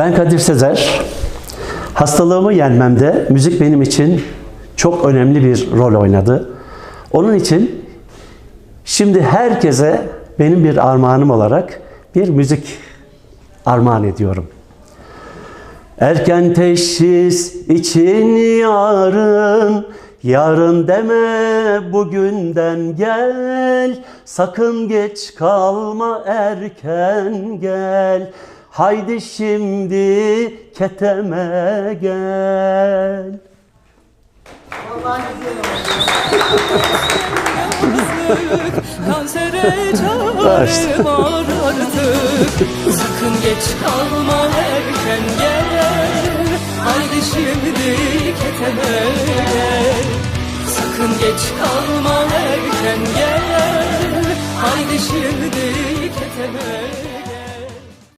Ben Kadir Sezer. Hastalığımı yenmemde müzik benim için çok önemli bir rol oynadı. Onun için şimdi herkese benim bir armağanım olarak bir müzik armağan ediyorum. Erken teşhis için yarın Yarın deme bugünden gel Sakın geç kalma erken gel Haydi şimdi keteme gel. Kansere çarem var artık Sakın geç kalma erken gel. Haydi şimdi keteme gel. Sakın geç kalma erken gel. Haydi şimdi